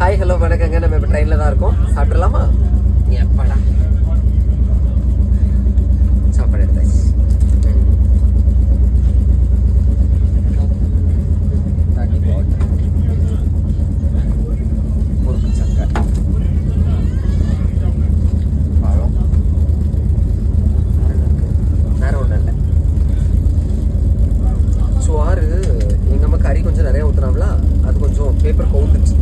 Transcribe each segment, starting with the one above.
Hi hello வணக்கங்க. நம்ம இப்போ ட்ரெயினில் தான் இருக்கோம். சாப்பிடலாமா? எப்படா சாப்பாடு எடுத்தாச்சு. சோறு எங்கள் அம்மா கறி கொஞ்சம் நிறைய ஊற்றுனாங்களா அது கொஞ்சம் பேப்பர் கவுந்துச்சு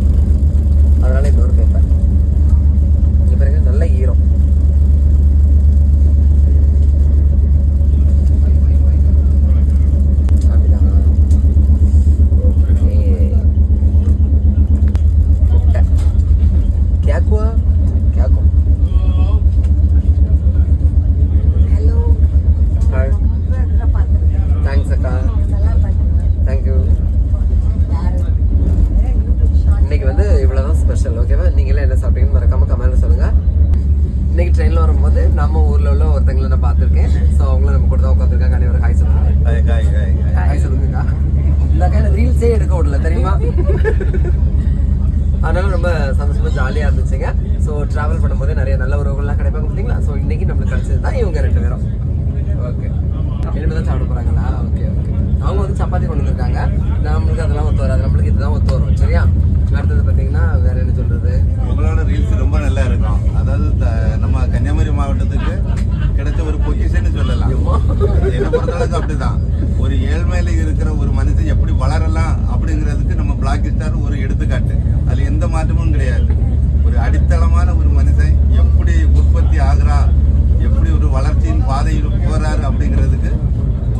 இன்னைக்கு ட்ரெயின்ல வரும்போது நம்ம ஊர்ல உள்ள ஒருத்தங்களை நான் பார்த்திருக்கேன். ஸோ அவங்களும் நம்ம கூட தான் உட்காந்துருக்காங்க அனைவரும் ஹாய் சொல்லுங்க. ஹாய் சொல்லுங்கக்கா. இந்த கையில ரீல்ஸே எடுக்க விடல தெரியுமா? அதனால ரொம்ப சந்தோஷமா ஜாலியா இருந்துச்சுங்க. ஸோ டிராவல் பண்ணும்போது நிறைய நல்ல உறவுகள்லாம் கிடைப்பாங்க பார்த்தீங்களா? ஸோ இன்னைக்கு நம்மளுக்கு கிடைச்சது தான் இவங்க ரெண்டு பேரும். ஓகே இனிமே தான் சாப்பிட போறாங்களா? ஓகே ஓகே அவங்க வந்து சப்பாத்தி கொண்டு வந்திருக்காங்க. நம்மளுக்கு அதெல்லாம் ஒத்து வராது. நம்மளுக்கு இதுதான் ஒத்து வரும் சரியா? அடுத்தது பார்த்தீங்கன்னா வேற பொறுத்தளவுக்கு அப்படிதான் ஒரு ஏழ்மையில இருக்கிற ஒரு மனுஷன் எப்படி வளரலாம் அப்படிங்கிறதுக்கு நம்ம பிளாக் ஸ்டார் ஒரு எடுத்துக்காட்டு. அதுல எந்த மாற்றமும் கிடையாது. ஒரு அடித்தளமான ஒரு மனுஷன் எப்படி உற்பத்தி ஆகுறா எப்படி ஒரு வளர்ச்சியின் பாதையில் போறாரு அப்படிங்கிறதுக்கு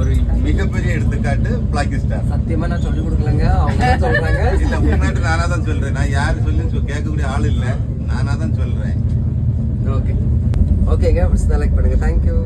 ஒரு மிகப்பெரிய எடுத்துக்காட்டு பிளாக் ஸ்டார் சத்தியமா நான் சொல்லிக் கொடுக்கலங்க. அவங்க தான் சொல்றாங்க. இல்ல உண்மையாட்டு நானா தான் சொல்றேன். நான் யாரு சொல்லி கேட்கக்கூடிய ஆள் இல்ல. நானா தான் சொல்றேன். ஓகே. ஓகேங்க. செலக்ட் பண்ணுங்க. தேங்க்யூ